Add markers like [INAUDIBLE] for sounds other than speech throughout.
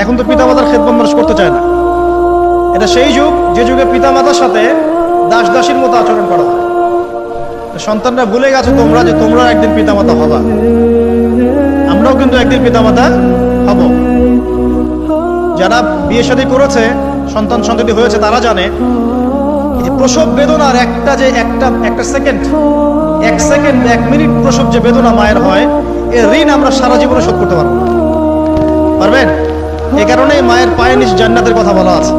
এখন তো পিতা মাতার খেদমত মানুষ করতে চায় না। এটা সেই যুগ, যে যুগে পিতা মাতার সাথে দাস দাসীর মতো আচরণ করা হয়। সন্তানরা ভুলে গেছো তোমরা যে তোমরা একদিন পিতা মাতা হবা। আমরাও কিন্তু একদিন পিতা মাতা হব। যারা বিয়ে শাদী করেছে, সন্তান সন্ততি হয়েছে, তারা জানে প্রসব বেদনার একটা যে একটা একটা সেকেন্ড, এক সেকেন্ড, এক মিনিট প্রসব যে বেদনা মায়ের হয়, এর ঋণ আমরা সারা জীবনে শোধ করতে পারব পারবেন? এ কারণে মায়ের পায়ে নিচ জান্নাতের কথা বলা আছে।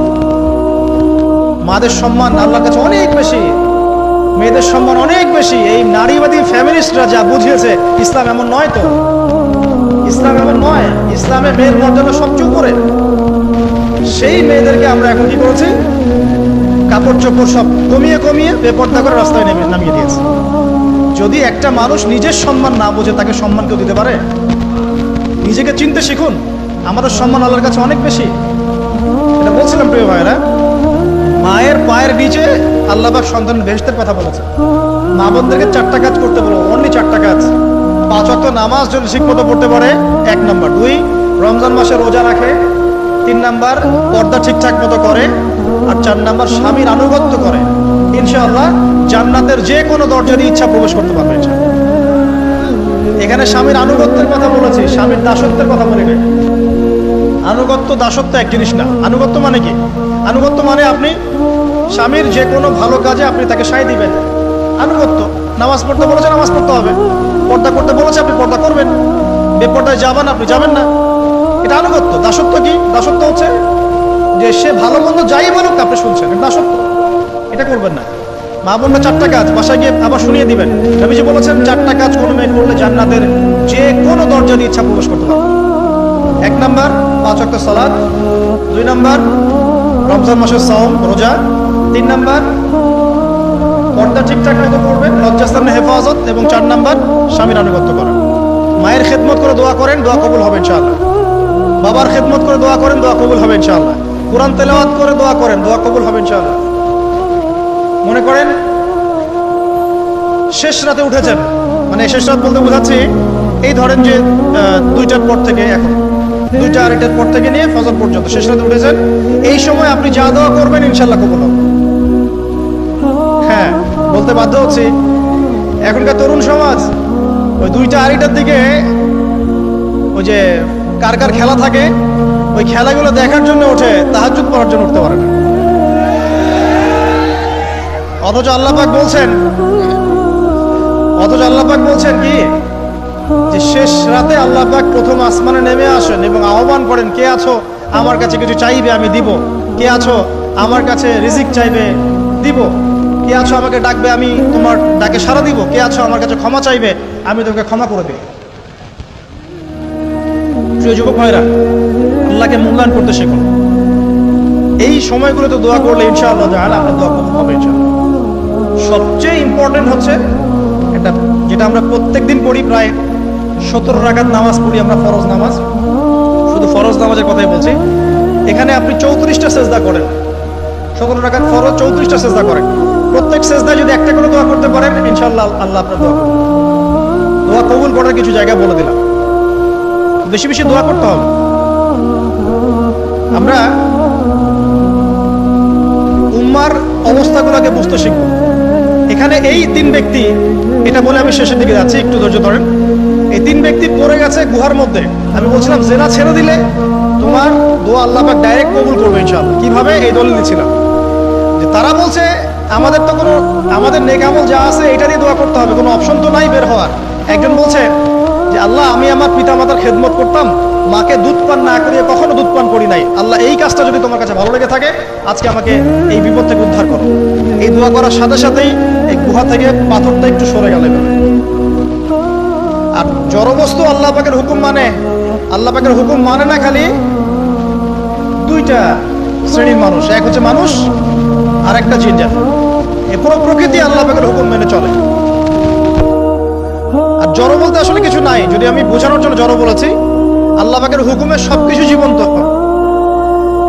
মাদের সম্মান আল্লাহর কাছে অনেক বেশি। মেয়েদের সম্মান অনেক বেশি। এই নারীবাদী ফ্যামিলিস্টরা যা বুঝিয়েছে, ইসলাম এমন নয় তো। ইসলাম এমন নয়। ইসলামে মেয়ের মর্যাদা সবচেয়ে উপরে। সেই মেয়েদেরকে আমরা এখন কি করেছি? কাপড় চোপড় সব কমিয়ে কমিয়ে বেপর্দা করে রাস্তায় নেমে নামিয়ে দিয়েছে। যদি একটা মানুষ নিজের সম্মান না বোঝে তাকে সম্মান কেউ দিতে পারে? নিজেকে চিনতে শিখুন। আমাদের সম্মান আল্লাহর কাছে অনেক বেশি। এটা বলছিলাম প্রিয় ভাইরা মায়ের পায়ের নিচে আল্লাহবাক সন্তান ভেস্তের কথা বলেছে। মা বোনদেরকে চারটা কাজ করতে বলো অনলি চারটা কাজ। পাঁচ অক্ট নামাজ যদি ঠিকমতো পড়তে পারে, এক নাম্বার। দুই, রমজান মাসে রোজা রাখে। তিন নাম্বার, পর্দা ঠিকঠাক মতো করে। আর চার নাম্বার, স্বামীর আনুগত্য করে। ইনশাআল্লাহ জান্নাতের যে কোনো দরজা দিয়ে ইচ্ছা প্রবেশ করতে পারবে এখানে স্বামীর আনুগত্যের কথা বলেছি, স্বামীর দাসত্বের কথা বলি। আনুগত্য দাসত্ব এক জিনিস না। আনুগত্য মানে কি? আনুগত্য মানে আপনি স্বামীর যে কোনো ভালো কাজে আপনি তাকে সায় দিবেন। আনুগত্য, নামাজ পড়তে বলেছে, নামাজ পড়তে হবে। পর্দা করতে বলেছে, আপনি পর্দা করবেন। বেপর্দায় যাবেন, আপনি যাবেন না। এটা আনুগত্য। দাসত্ব কি? দাসত্ব হচ্ছে যে সে ভালো মন্দ যাই বলুক, আপনি শুনছেন। দাসত্ব। এটা করবেন না। মা বোনরা চারটা কাজ, বাসায় গিয়ে আবার শুনিয়ে দিবেন। যে বলেছেন, চারটা কাজ কোনো মেয়ে করলে জান্নাতের যে কোনো দরজা দিয়ে ইচ্ছা প্রবেশ করতে পারবে। এক নাম্বার, পাঁচ অক্ট সালাদ দুই নাম্বার, রমজান মাসের সাওম, রোজা। তিন নাম্বার, পর্দা ঠিকঠাক মতো করবেন, লজ্জাস্থানে হেফাজত। এবং চার নাম্বার, স্বামীর আনুগত্য করেন। মায়ের খেদমত করে দোয়া করেন, দোয়া কবুল হবে ইনশাআল্লাহ। বাবার খেদমত করে দোয়া করেন, দোয়া কবুল হবে ইনশাআল্লাহ। কোরআন তেলাওয়াত করে দোয়া করেন, দোয়া কবুল হবে ইনশাআল্লাহ। মনে করেন, শেষ রাতে উঠেছেন। মানে শেষ রাত বলতে বোঝাচ্ছি, এই ধরেন যে দুইটার পর থেকে এখন। দুইটা আড়াইটার পর থেকে নিয়ে ফজর পর্যন্ত, শেষ রাতে উঠেছেন। এই সময় আপনি যা দোয়া করবেন ইনশাল্লাহ কবুল হ্যাঁ বলতে বাধ্য হচ্ছি। এখনকার তরুণ সমাজ, ওই দুইটা আড়াইটার দিকে ওই যে কার কার খেলা থাকে, ওই খেলাগুলো দেখার জন্য ওঠে তাহাজুদ পড়ার জন্য উঠতে পারে না। অথচ আল্লাহ পাক বলছেন, অথচ আল্লাহ পাক বলছেন কি? যে শেষ রাতে আল্লাহ পাক প্রথম আসমানে নেমে আসেন এবং আহ্বান করেন, কে আছো? আমার কাছে কিছু চাইবে, আমি দিব। কে আছো? আমার কাছে রিজিক চাইবে, দিব। কে আছো? আমাকে ডাকবে, আমি তোমার ডাকে সাড়া দিব। কে আছো? আমার কাছে ক্ষমা চাইবে, আমি তোমাকে ক্ষমা করে দিই প্রিয় যুবক ভাইরা, আল্লাহকে মূল্যায়ন করতে শিখুন এই সময়গুলোতে দোয়া করলে ইনশাআল্লাহ দোয়া কবুল হবে ইনশাআল্লাহ। সবচেয়ে ইম্পর্টেন্ট হচ্ছে এটা যেটা আমরা প্রত্যেক দিন পড়ি প্রায় সতেরো রাকাত নামাজ পড়ি আমরা, ফরজ নামাজ। শুধু ফরজ নামাজের কথাই বলছি। এখানে আপনি চৌত্রিশটা সেজদা করেন। সতেরো রাকাত ফরজ, চৌত্রিশটা সেজদা করেন। প্রত্যেক সেজদা যদি একটা করে দোয়া করতে পারেন, ইনশাআল্লাহ আল্লাহ আপনার দোয়া দোয়া কবুল করার কিছু জায়গা বলে দিলাম। বেশি বেশি দোয়া করতে হবে। আমরা উম্মার অবস্থাগুলোকে বুঝতে শিখব। এখানে এই তিন ব্যক্তি, এটা বলে আমি শেষের দিকে যাচ্ছি, একটু ধৈর্য ধরেন। এই তিন ব্যক্তি পড়ে গেছে গুহার মধ্যে। আমি বলছিলাম, জেনা ছেড়ে দিলে তোমার দোয়া আল্লাহ পাক ডাইরেক্ট কবুল করবে ইনশাআল্লাহ। কীভাবে? এই দলিল দিচ্ছিলাম যে তারা বলছে, আমাদের তো কোনো, আমাদের নেকামল যা আছে, এটা দিয়ে দোয়া করতে হবে। কোনো অপশন তো নাই বের হওয়ার। একজন বলছে, যে আল্লাহ, আমি আমার পিতা মাতার খেদমত করতাম। মাকে দুধ পান না করিয়ে কখনো দুধ পান করি নাই। আল্লাহ, এই কাজটা যদি তোমার কাছে ভালো লেগে থাকে, আজকে আমাকে এই বিপদ থেকে উদ্ধার করো। এই দোয়া করার সাথে সাথেই এই গুহা থেকে পাথরটা একটু সরে গেল এভাবে। জড়বস্তু আল্লাহ পাকের হুকুম মানে? আল্লাহ পাকের হুকুম মানে না খালি দুইটা শ্রেণির মানুষ। এক হচ্ছে মানুষ আর একটা জিনজার এ পুরো প্রকৃতি আল্লাহ পাকের হুকুম মেনে চলে। আর জড় বলতে আসলে কিছু নাই। যদি আমি বোঝানোর জন্য জড় বলেছি, আল্লাহ পাকের হুকুমে সবকিছু জীবন্ত।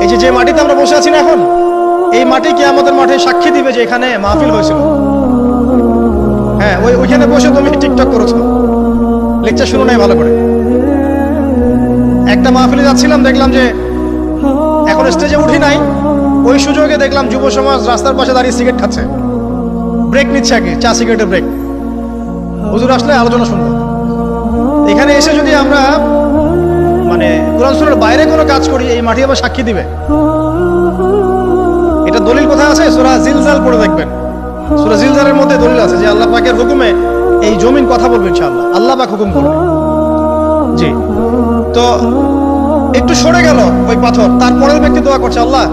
এই যে যে মাটিতে আমরা বসে আছি না এখন, এই মাটি কি আমাদের মাঠে সাক্ষী দিবে যে এখানে মাহফিল হয়েছিল। হ্যাঁ ওই ওইখানে বসে তুমি টিকটক করেছ। লেকচার শুরু নাই ভালো করে। একটা মাহফিলে যাচ্ছিলাম, দেখলাম যে এখন স্টেজে উঠি নাই। ওই সুযোগে দেখলাম যুব সমাজ রাস্তার পাশে দাঁড়িয়ে সিগারেট খাচ্ছে। ব্রেক নিচ্ছে আগে, চা সিগারেটের ব্রেক হুজুর আসলে আলোচনা শুনব। এখানে এসে যদি আমরা মানে কোরআন সুরের বাইরে কোনো কাজ করি, এই মাটি আবার সাক্ষী দিবে। এটা দলিল কোথায় আছে? সুরা জিলজাল পড়ে দেখবেন। সুরা জিলজালের মধ্যে দলিল আছে যে আল্লাহ পাকের হুকুমে এই জমিন কথা বলবে ইনশাআল্লাহ। আল্লাহ পাক হুকুম করবে জি। তো একটু সরে গেল ওই পাথর, তারপরের ব্যক্তি দোয়া করছে, আল্লাহ,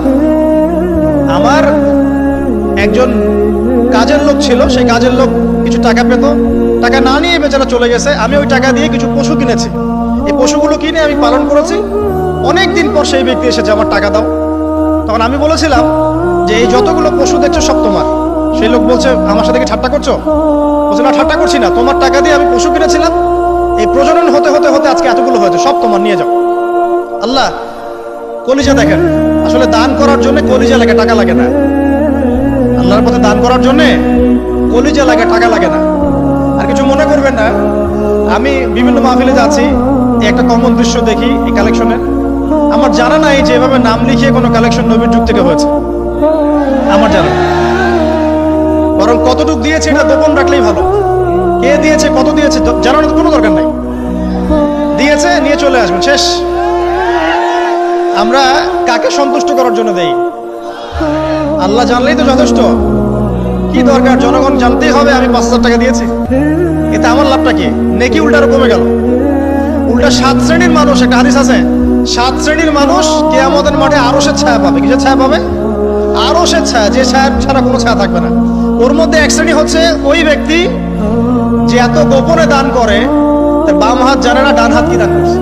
আমার একজন কাজের লোক ছিল, সেই কাজের লোক কিছু টাকা পেত, টাকা না নিয়ে বেচারা চলে গেছে, আমি ওই টাকা দিয়ে কিছু পশু কিনেছি। এই পশুগুলো কিনে আমি পালন করেছি। অনেক দিন পর সেই ব্যক্তি এসেছে, আমার টাকা দাও। তখন আমি বলেছিলাম যে, এই যতগুলো পশু দেখছ সব তোমার। সেই লোক বলছে, আমার সাথে কি ঠাট্টা করছ? বলছে, না, ঠাট্টা করছি না। তোমার টাকা দিয়ে আমি পশু কিনেছিলাম। এই প্রজনন হতে হতে হতে আজকে এতগুলো হয়েছে। সব তোমার নিয়ে যাও। আল্লাহ, কলিজা দেখেন। আসলে দান করার জন্য কলিজা লাগে, টাকা লাগে না। আল্লাহর পথে দান করার জন্য কলিজা লাগে, টাকা লাগে না। আর কিছু মনে করবেন না। আমি বিভিন্ন মাহফিলে যাচ্ছি। একটা কমন দৃশ্য দেখি এই কালেকশনের আমার জানা নাই যে এভাবে নাম লিখিয়ে কোনো কালেকশন নবীর যুগ থেকে হয়েছে। আমার জানা। বরং কতটুক দিয়েছে এটা গোপন রাখলেই ভালো। কে দিয়েছে, কত দিয়েছে জানানোর কোনো দরকার নাই। দিয়েছে, নিয়ে চলে আসবেন, শেষ। আমরা কাকে সন্তুষ্ট করার জন্য দেই? আল্লাহ জানলেই তো যথেষ্ট। কি দরকার? জনগণ জানতেই হবে, আমি পাঁচ হাজার টাকা দিয়েছি। এতে আমার লাভটা কি? নেকি উল্টার কমে গেল। উল্টা সাত শ্রেণির মানুষ, একটা হাদিস আছে, সাত শ্রেণির মানুষ কে আমাদের মাঠে আরও সে ছায়া পাবে। কিসের ছায়া পাবে? আরও সে ছায়া, যে ছায়া ছাড়া কোনো ছায়া থাকবে না। ওর মধ্যে এক শ্রেণি হচ্ছে ওই ব্যক্তি যে এত গোপনে দান করে, তার বাম হাত জানে না ডান হাত কি দান করছে।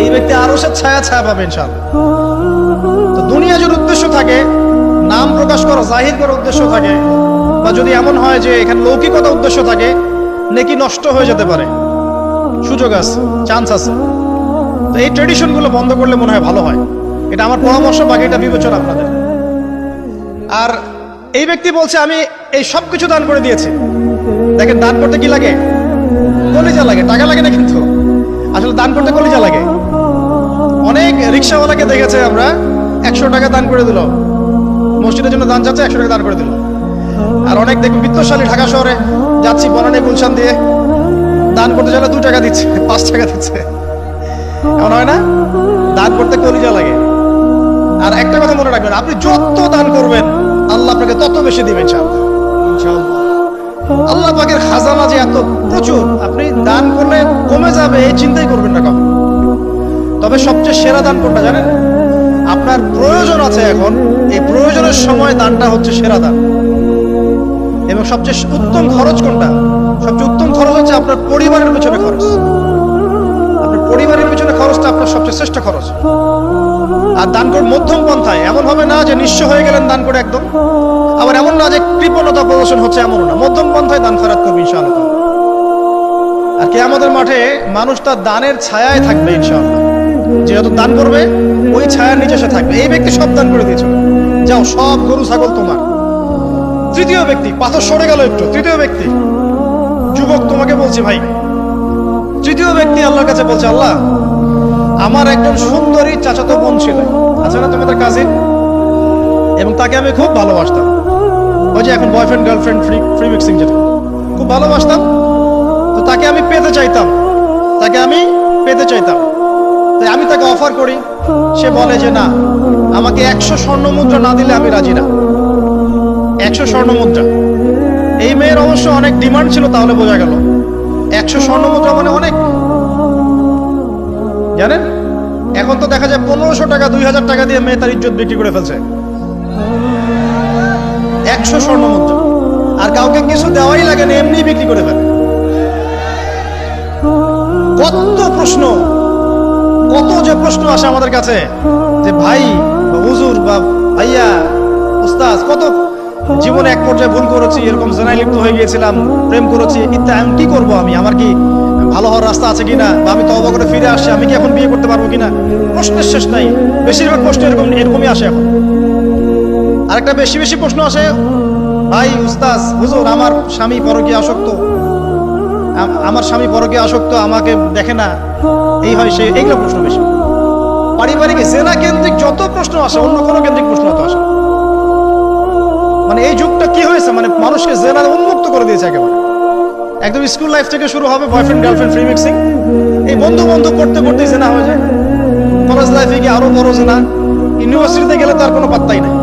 এই ব্যক্তি আরও সে ছায়া ছায়া পাবে ইনশাআল্লাহ। তো দুনিয়া যদি উদ্দেশ্য থাকে, নাম প্রকাশ করা, জাহির করার উদ্দেশ্য থাকে, বা যদি এমন হয় যে এখানে লৌকিকতা উদ্দেশ্য থাকে, নেকি নষ্ট হয়ে যেতে পারে। সুযোগ আছে চান্স আছে। তো এই ট্রেডিশনগুলো বন্ধ করলে মনে হয় ভালো হয়। এটা আমার পরামর্শ, বাকিটা বিবেচনা আপনাদের। আর এই ব্যক্তি বলছে, আমি এই সব কিছু দান করে দিয়েছি। দেখেন, দান করতে কি লাগে? কলিজা লাগে, টাকা লাগে না কিন্তু। আসলে দান করতে কলিজা লাগে। অনেক রিক্সাওয়ালাকে দেখেছে আমরা, একশো টাকা দান করে দিল। মসজিদের জন্য দান যাচ্ছে, একশো টাকা দান করে দিল। আর অনেক দেখবেন বিত্তশালী ঢাকা শহরে যাচ্ছি বনানী গুলশান দিয়ে। দান করতে চাইলে দু টাকা দিচ্ছে, [LAUGHS] পাঁচ টাকা দিচ্ছে। এমন হয় না? দান করতে কলিজা লাগে। আর একটা কথা মনে রাখবেন, আপনি যত দান করবেন আল্লাহ আপনাকে তত বেশি দিবেন আল্লাহ পাকের খাজানা যে এত প্রচুর, আপনি দান করলে কমে যাবে, এই চিন্তাই করবেন না কখন। তবে সবচেয়ে সেরা দান কোনটা জানেন? আপনার প্রয়োজন আছে এখন, এই প্রয়োজনের সময় দানটা হচ্ছে সেরা দান। এবং সবচেয়ে উত্তম খরচ কোনটা? সবচেয়ে উত্তম খরচ হচ্ছে আপনার পরিবারের পিছনে খরচ। পরিবারের পিছনে খরচটা আপনার সবচেয়ে শ্রেষ্ঠ খরচ। আর দান করে মধ্যম পন্থায়, এমন হবে না যে নিঃস্ব হয়ে গেলেন দান করে একদম। আবার এমন না যে কৃপণতা প্রদর্শন হচ্ছে এমনও না। মধ্যম পন্থায় দান ফেরাত করবে ইনশাআল্লাহ। আর কে আমাদের মাঠে মানুষ তার দানের ছায়ায় থাকবে ইনশাআল্লাহ। যে যত দান করবে, ওই ছায়ার নিচে সে থাকবে। এই ব্যক্তি সব দান করে দিয়েছিল যাও, সব গরু, ছাগল তোমার। তৃতীয় ব্যক্তি, পাথর সরে গেল একটু। তৃতীয় ব্যক্তি, যুবক তোমাকে বলছি, ভাই তৃতীয় ব্যক্তি আল্লাহর কাছে বলছে, আল্লাহ, আমার একজন সুন্দরী চাচাতো বোন ছিল। আছে না তোমাদের কাজিন এবং তাকে আমি খুব ভালোবাসতাম। ওই যে এখন boyfriend girlfriend free free mixing যেটা। খুব ভালোবাসতাম। তো তাকে আমি পেতে চাইতাম। তাকে আমি পেতে চাইতাম। তাই আমি তাকে অফার করি। সে বলে যে, না, আমাকে একশো স্বর্ণ মুদ্রা না দিলে আমি রাজি না। একশো স্বর্ণ মুদ্রা। এই মেয়ের অবশ্য অনেক ডিমান্ড ছিল, তাহলে বোঝা গেল। একশো স্বর্ণ মুদ্রা মানে অনেক। জানেন? এখন তো দেখা যায় পনেরোশো টাকা, দুই হাজার টাকা দিয়ে মেয়ে তার ইজ্জত বিক্রি করে ফেলছে। একশো স্বর্ণ মুদ্রা। আর কাউকে কিছু দেওয়াই লাগে না এমনি বিক্রি করে ফেলে। কত প্রশ্ন, কত যে প্রশ্ন আসে আমাদের কাছে, যে ভাই বা হুজুর বা ভাইয়া কত জীবনে এক পর্যায়ে ভুল করেছি, এরকম জেনাই লিপ্ত হয়ে গিয়েছিলাম, প্রেম করেছি, ইত্যাদি আমি কি করব আমি? আমার কি ভালো হওয়ার রাস্তা আছে কিনা? বা আমি তবা করে ফিরে আসছি, আমি কি এখন বিয়ে করতে পারব কিনা? প্রশ্নের শেষ নাই। বেশিরভাগ প্রশ্ন এরকম, এরকমই আসে এখন। আরেকটা বেশি বেশি প্রশ্ন আসে, ভাই উস্তাজ হুজুর, আমার স্বামী পরকীয় আসক্ত। আমার স্বামী পরকে আসক্ত, আমাকে দেখে না। এই হয় সে এইগুলো প্রশ্ন বেশি। পারিবারিক জেনা কেন্দ্রিক যত প্রশ্ন আসে, অন্য কোনো কেন্দ্রিক প্রশ্ন তো আসে। মানে এই যুগটা কি হয়েছে? মানে মানুষকে জেনা উন্মুক্ত করে দিয়েছে একেবারে। একদম স্কুল লাইফ থেকে শুরু হবে বয়ফ্রেন্ড গার্লফ্রেন্ড ফ্রি মিক্সিং এই বন্ধু বন্ধু করতে করতে জেনা হয়ে যায়। কলেজ লাইফে গিয়ে আরও বড় জেনা। ইউনিভার্সিটিতে গেলে তার কোনো পাত্তাই নাই।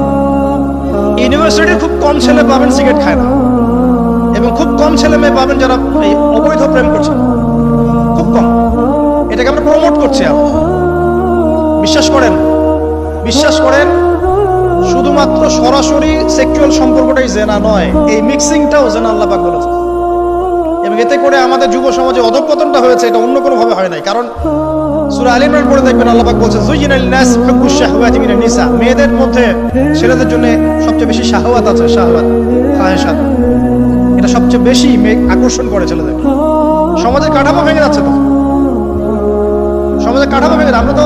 ইউনিভার্সিটি খুব কম ছেলে পাবেন সিগারেট খায় না। এবং খুব কম ছেলে মেয়ে পাবেন যারা এই অবৈধ প্রেম করছে খুব কম। এটাকে আমরা প্রমোট করছি আর। বিশ্বাস করেন। বিশ্বাস করেন শুধুমাত্র সরাসরি সেক্সুয়াল সম্পর্কটাই জেনা নয়, এই মিক্সিংটাও জেনা আল্লাহ পাক বলেছে এবং এতে করে আমাদের যুব সমাজে অধঃপতনটা হয়েছে, এটা অন্য কোনো ভাবে হয় নাই। কারণ সূরা আলী ইমরান পড়ে দেখবেন আল্লাহ পাক বলছেন যুইনাল নাস হুব্বুশ শাহওয়াতি মিনান নিসা। মেয়েদের মধ্যে ছেলেদের জন্য সবচেয়ে বেশি শাহওয়াত আছে, শাহওয়াত খায়সাত এটা সবচেয়ে বেশি আকর্ষণ করে ছেলেদের। সমাজের কাঠামো ভেঙে যাচ্ছে তো। সমাজের কাঠামো ভেঙে আমরা তো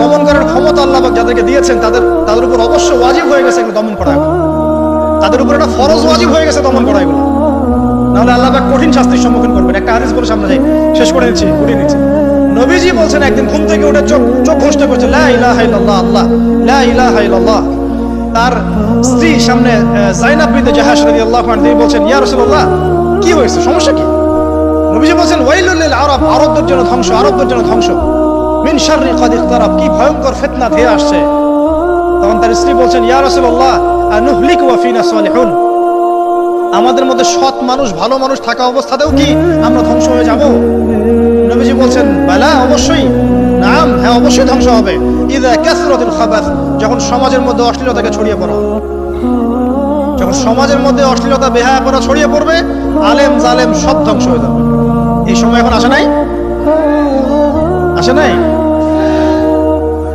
দমন করার ক্ষমতা আল্লাহ যাদেরকে দিয়েছেন, তাদের তাদের উপর অবশ্য ওয়াজিব হয়ে গেছে দমন করা তাদের উপর একটা ফরজ ওয়াজিব হয়ে গেছে দমন করা এগুলো। নাহলে আল্লাহ কঠিন শাস্তির সম্মুখীন করবেন। একটা হাদিস বলে সামনে যাই শেষ করে নিচ্ছি উঠিয়ে নিচ্ছি। নবীজি বলছেন, একদিন ঘুম থেকে উঠে চোখ চোখ ঘোষণা করছে, লা ইলাহা ইল্লাল্লাহ, আল্লাহ, লা ইলাহা ইল্লাল্লাহ। তার স্ত্রী সামনে জাইনাব বিনতে জাহাশ রাদিয়াল্লাহু আনহা, তিনি বলছেন, ইয়া রাসূলুল্লাহ, কি হয়েছে? সমস্যা কি? নবীজি বলছেন, ওয়াইলুল লিল আরব, আরবদের জন্য ধ্বংস, আরবদের জন্য ধ্বংস। ভয়ঙ্কর আসছে। তখন তার স্ত্রী বলছেন আমাদের মধ্যে সৎ মানুষ, ভালো মানুষ থাকা অবস্থাতেও কি আমরা ধ্বংস হয়ে যাব? নবীজি বলছেন, বালা, অবশ্যই। নাম হ্যাঁ অবশ্যই ধ্বংস হবে। যখন সমাজের মধ্যে অশ্লীলতাকে ছড়িয়ে পড়া। যখন সমাজের মধ্যে অশ্লীলতা বেহায়া করা ছড়িয়ে পড়বে, আলেম জালেম সব ধ্বংস হয়ে যাবে। এই সময় এখন আসে নাই? আসে নাই?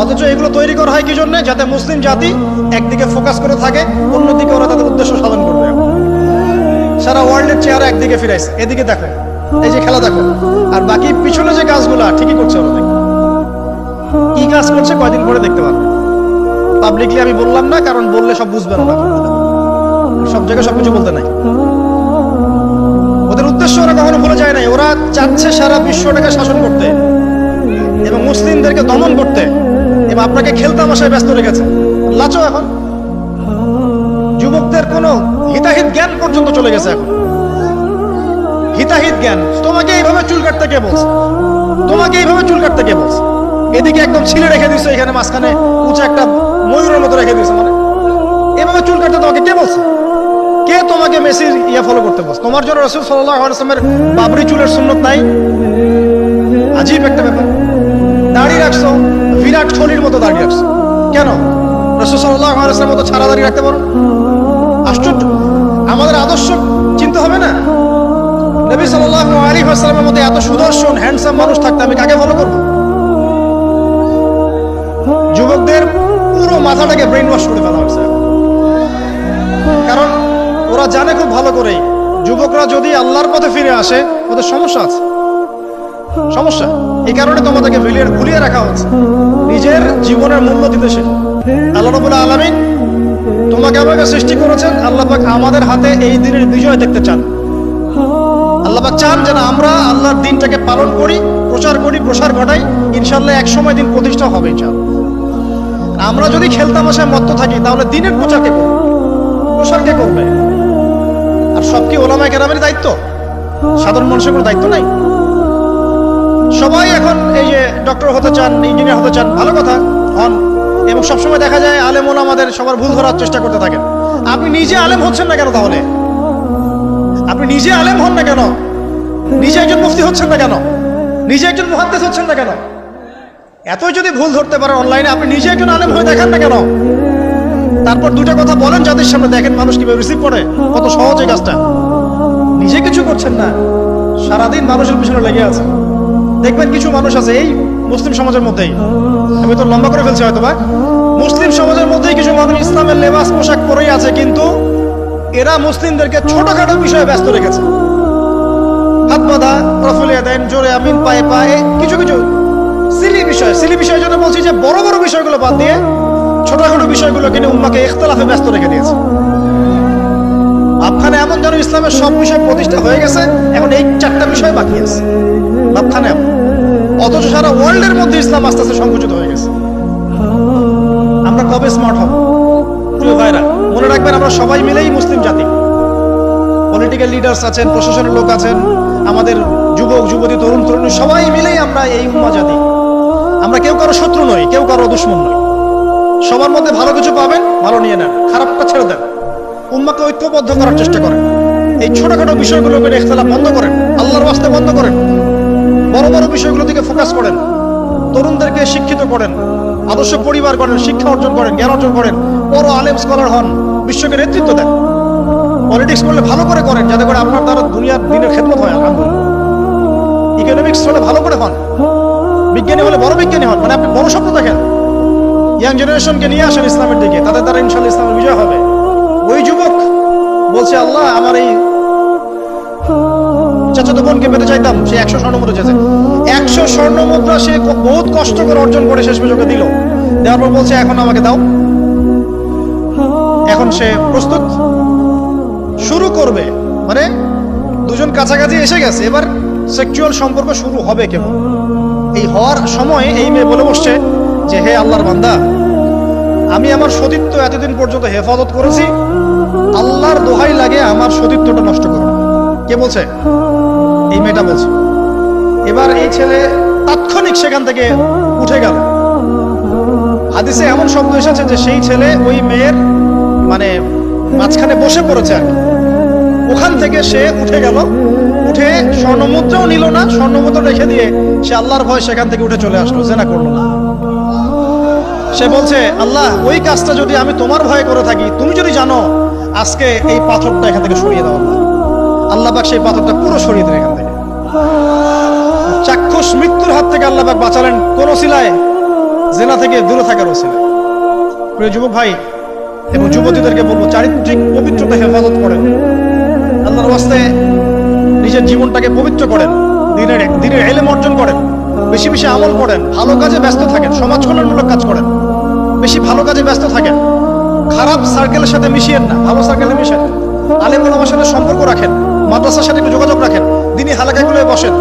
অথচ এগুলো তৈরি করা হয় কি জন্য যাতে মুসলিম জাতি একদিকে ফোকাস করে থাকে, অন্যদিকে ওরা তাদের উদ্দেশ্য সাধন করবে। সারা ওয়ার্ল্ডের চেহারা একদিকে ফিরাইছে। এদিকে দেখো, এই যে খেলা দেখো। আর বাকি পিছনে যে কাজগুলো, ঠিকই করছে ওরা কি কাজ করছে কয়দিন পরে দেখতে পারবে। পাবলিকলি আমি বললাম না, কারণ বললে সব বুঝবেন না। সব জায়গায় সবকিছু বলতে নাই। ওদের উদ্দেশ্য ওরা কখনো ভুলে যায় নাই। ওরা চাচ্ছে সারা বিশ্বটাকে শাসন করতে এবং মুসলিমদেরকে দমন করতে। এবং আপনাকে খেলতামাশায় ব্যস্ত রেখেছে। লাচো এখন। যুবকদের কোনো হিতাহিত জ্ঞান পর্যন্ত চলে গেছে এখন। হিতাহিত জ্ঞান। তোমাকে এইভাবে চুল কাটতে কে বলছে? তোমাকে এইভাবে চুল কাটতে কে বলছে? এদিকে একদম ছিলে রেখে দিছো এখানে মাঝখানে উঁচু একটা ময়ূরের মতো রেখে দিছো মানে। এভাবে চুল কাটতে তোমাকে কে বলছে? কে তোমাকে মেসির ইয়া ফলো করতে বলছে? তোমার জন্য রসুল সাল্লাহ আসলামের বাবরি চুলের সুন্নত নাই? আজীব একটা ব্যাপার। দাড়ি রাখছো বিরাট কোহলির মতো দাঁড়িয়ে রাখছো কেন? রসুল সাল্লাহ আসলামের মতো ছাড়া দাঁড়িয়ে রাখতে পারো? আশ্চর্য। আমাদের আদর্শ চিন্তা হবে না? নবী সাল্লাহ আলী আসলামের মধ্যে এত সুদর্শন হ্যান্ডসাম মানুষ থাকতে আমি কাকে ফলো করব? যুবকদের পুরো মাথাটাকে ব্রেন ওয়াশ করে ফেলা হয়েছে। কারণ ওরা জানে খুব ভালো করেই, যুবকরা যদি আল্লাহর পথে ফিরে আসে, ওদের সমস্যা আছে। সমস্যা? এই কারণে তোমাদেরকে ভুলিয়ে ভুলিয়ে রাখা হচ্ছে। নিজের জীবনের মূল্য দিতে শেখ। আল্লাহ রবুল্লা আলমিন তোমাকে আমাকে সৃষ্টি করেছেন। আল্লাহ পাক আমাদের হাতে এই দিনের বিজয় দেখতে চান। আল্লাপাক চান যেন আমরা আল্লাহর দিনটাকে পালন করি, প্রচার করি, প্রসার ঘটাই। ইনশাল্লাহ এক সময় দিন প্রতিষ্ঠা হবে ইনশাল্লাহ আমরা যদি খেলতামাশায় মত্ত থাকি, তাহলে দিনের প্রচার কে করবে? প্রসার কে করবে? আর সব কি ওলামায় কেরামের দায়িত্ব? সাধারণ মানুষের কোনো দায়িত্ব নাই? সবাই এখন এই যে ডক্টর হতে চান, ইঞ্জিনিয়ার হতে চান, ভালো কথা, হন। এবং সবসময় দেখা যায় আলেম আমাদের সবার ভুল ধরার চেষ্টা করতে থাকেন। আপনি নিজে আলেম হচ্ছেন না কেন তাহলে? আপনি নিজে আলেম হন না কেন? নিজে একজন মুফতি হচ্ছেন না কেন? নিজে একজন মহাদ্দেশ হচ্ছেন না কেন? এতই যদি ভুল ধরতে পারেন অনলাইনে, আপনি নিজে একজন আলেম হয়ে দেখান না কেন? তারপর দুটো কথা বলেন, যাদের সামনে দেখেন মানুষ কীভাবে রিসিভ করে, কত সহজে কাজটা। নিজে কিছু করছেন না, সারাদিন মানুষের পিছনে লেগে আছে দেখবেন কিছু মানুষ আছে, এই মুসলিম সমাজের মধ্যেই। আমি তো লম্বা করে ফেলছি হয়তো বা মুসলিম সমাজের মধ্যেই কিছু মানুষ ইসলামের লেবাস, পোশাক পরেই আছে, কিন্তু এরা মুসলিমদেরকে ছোটখাটো বিষয়ে ব্যস্ত রেখেছে। হাত বাঁধা, রফুলিয়া দেন, জোরে আমিন, পায়ে পায়ে, কিছু কিছু সিলি বিষয়। সিলি বিষয় জন্য বলছি যে, বড় বড় বিষয়গুলো বাদ দিয়ে ছোটখাটো বিষয়গুলো কিনে উম্মাকে ইখতলাফে ব্যস্ত রেখে দিয়েছে। ভাবখানে এমন যেন ইসলামের সব বিষয় প্রতিষ্ঠা হয়ে গেছে, এখন এই চারটা বিষয় বাকি আছে। ভাবখানে এমন। অথচ সারা ওয়ার্ল্ডের মধ্যে ইসলাম আস্তে আস্তে সংকুচিত হয়ে গেছে। আমরা কবে স্মার্ট হব? প্রিয় ভাইরা, মনে রাখবেন আমরা সবাই মিলেই মুসলিম জাতি। পলিটিক্যাল লিডার্স আছেন, প্রশাসনের লোক আছেন, আমাদের যুবক, যুবতী, তরুণ, তরুণী, সবাই মিলেই আমরা এই উম্মা জাতি। আমরা কেউ কারও শত্রু নই, কেউ কারও দুশ্মন নই। সবার মধ্যে ভালো কিছু পাবেন, ভালো নিয়ে নেন খারাপটা ছেড়ে দেন। উম্মাকে ঐক্যবদ্ধ করার চেষ্টা করেন। এই ছোটখাটো বিষয়গুলোকে ইখতলাফ বন্ধ করেন, আল্লাহর বাস্তে বন্ধ করেন। বড় বড় বিষয়গুলো দিকে ফোকাস করেন। তরুণদেরকে শিক্ষিত করেন। আদর্শ পরিবার করেন শিক্ষা অর্জন করেন, জ্ঞান অর্জন করেন, বড় আলেম স্কলার হন, বিশ্বকে নেতৃত্ব দেন। পলিটিক্স করলে ভালো করে করেন, যাতে করে আপনার দ্বারা দুনিয়ার দিনের খেদমত হয়, আলহামদুলিল্লাহ। ইকোনমিক্স হলে ভালো করে হন। বিজ্ঞানী হলে বড় বিজ্ঞানী হন মানে আপনি বড় স্বপ্ন দেখেন। ইয়াং জেনারেশনকে নিয়ে আসেন ইসলামের দিকে, তাদের দ্বারা ইনশাল্লাহ ইসলামের বিজয় হবে। ওই যুবক বলছে, আল্লাহ, আমার এই চাচাতো বোনকে পেতে চাইতাম, সে একশো স্বর্ণ মুদ্রা চেয়েছে। একশো স্বর্ণ মুদ্রা সে বহুত কষ্ট করে অর্জন করে শেষ পর্যন্ত দিল। দেওয়ার পর বলছে, এখন আমাকে দাও। এখন সে প্রস্তুত। শুরু করবে। মানে দুজন কাছাকাছি এসে গেছে। এবার সেক্সুয়াল সম্পর্ক শুরু হবে কেবল এই হওয়ার সময় এই মেয়ে বলে বসছে যে, হে আল্লাহর বান্দা, আমি আমার সতীত্ব এতদিন পর্যন্ত হেফাজত করেছি। আল্লাহর দোহাই লাগে আমার সতীত্বটা নষ্ট করো কে বলছে? এই মেয়েটা বলছে। এবার এই ছেলে তাৎক্ষণিক সেখান থেকে উঠে গেল। হাদিসে এমন শব্দ এসেছে যে সেই ছেলে ওই মেয়ের মানে মাঝখানে বসে পড়েছে আর ওখান থেকে সে উঠে গেল। উঠে স্বর্ণমুদ্রাও নিল না, স্বর্ণমুদ্রা রেখে দিয়ে সে আল্লাহর ভয় সেখান থেকে উঠে চলে আসলো, জেনা করল না। সে বলছে, আল্লাহ, ওই কাজটা যদি আমি তোমার ভয়ে করে থাকি, তুমি যদি জানো, আজকে এই পাথরটা এখান থেকে সরিয়ে দাও আল্লাহ। আল্লাহ সেই পাথরটা পুরো সরিয়ে থেকে চাক্ষুষ মৃত্যুর হাত থেকে আল্লাহ বাঁচালেন কোন সিলায় জেনা থেকে দূরে থাকার ওসিলায়। প্রিয় যুবক ভাই এবং যুবতীদেরকে বলব, চারিত্রিক পবিত্রতা হেফাজত করেন। আল্লাহর বাস্তে নিজের জীবনটাকে পবিত্র করেন। দিনের দিনের এলেম অর্জন করেন। বেশি বেশি আমল করেন। ভালো কাজে ব্যস্ত থাকেন। সমাজ কল্যাণমূলক কাজ করেন। বেশি ভালো কাজে ব্যস্ত থাকেন। খারাপ সার্কেলের সাথে মিশিয়েন না। ভালো সার্কেলে মিশেন। আলেম ওলামার সাথে সম্পর্ক রাখেন। মাদ্রাসার সাথে একটু যোগাযোগ রাখেন। দিনই হালাকাগুলোয় বসেন।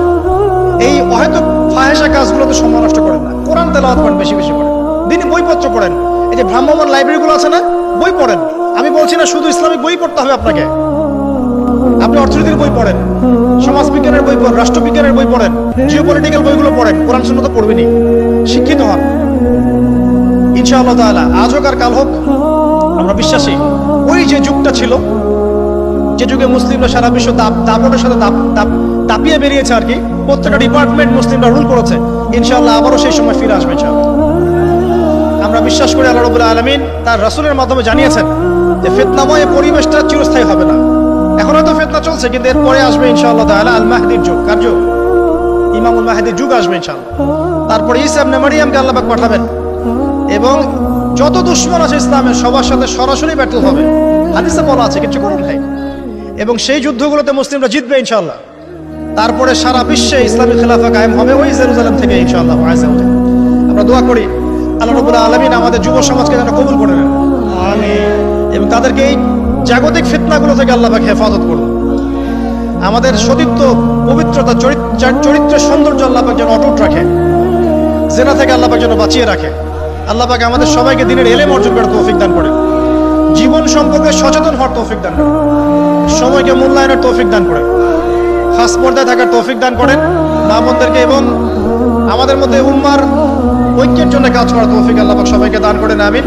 এই অহেতুক ফাহেসা কাজগুলোতে সময় নষ্ট করেন না। কোরআন তেলাওয়াত করেন, বেশি বেশি করেন দিনই বইপত্র পড়েন। এই যে ভ্রাম্যমান লাইব্রেরিগুলো আছে না, বই পড়েন। আমি বলছি না শুধু ইসলামিক বই পড়তে হবে আপনাকে। আপনি অর্থনীতির বই পড়েন সমাজ বিজ্ঞানের বই পড়েন, রাষ্ট্রবিজ্ঞানের বই পড়েন জিও পলিটিক্যাল বইগুলো পড়েন। কোরআন শূন্য তো পড়বেনই। শিক্ষিত হন। ইনশাআল্লাহ তাআলা আজ হোক আর কাল হোক, আমরা বিশ্বাসী। ওই যে যুগটা ছিল যে যুগে মুসলিমরা সারা বিশ্ব দাপ দাপটের সাথে দাপ দাপ দাপিয়ে বেরিয়েছে আর কি, প্রত্যেকটা ডিপার্টমেন্ট মুসলিমরা রুল করেছে। ইনশাআল্লাহ আবারও সেই সময় ফিরে আসবে আমরা বিশ্বাস করি আল্লাহ রবুল্লাহ আলমিন তার রাসূলের মাধ্যমে জানিয়েছেন যে ফিতনাময় পরিবেশটা চিরস্থায়ী হবে না। এখন হয়তো ফিতনা চলছে, কিন্তু এরপরে আসবে ইনশাআল্লাহ তাআলা আল মাহদির যুগ। কার যুগ? ইমামুল মাহদির যুগ আসবে ইনশাআল্লাহ। তারপরে ঈসা ইবনে মারিয়ামকে আল্লাহ পাঠাবেন। এবং যত দুশ্মন আছে ইসলামের, সবার সাথে সরাসরি ব্যাটল হবে। হাদিসে বলা আছে, কিছু করুন ভাই। এবং সেই যুদ্ধগুলোতে মুসলিমরা জিতবে ইনশাআল্লাহ। তারপরে সারা বিশ্বে ইসলামী খেলাফা কায়েম হবে ওই জেরুজালেম থেকে ইনশাআল্লাহ আমরা দোয়া করি আল্লাহ রাব্বুল আলামিন আমাদের যুব সমাজকে যেন কবুল করে নেন। এবং তাদেরকে এই জাগতিক ফিতনাগুলো থেকে আল্লাহকে হেফাজত করুন। আমাদের সতীত্ব পবিত্রতা চরিত- চার- চরিত্রের সৌন্দর্য আল্লাহ পাক যেন অটুট রাখে। জেনা থেকে আল্লাহ পাক যেন বাঁচিয়ে রাখে। আল্লাহ আমাদের সবাইকে দিনের এলেম অর্জন করার তৌফিক দান করে জীবন সম্পর্কে সচেতন হওয়ার তৌফিক দান করেন। সময়কে মূল্যায়নের তৌফিক দান করেন। খাস পর্দায় থাকার তৌফিক দান করেন। মা এবং আমাদের মধ্যে উম্মার ঐক্যের জন্য কাজ করার তৌফিক আল্লাহ সবাইকে দান করেন, আমিন।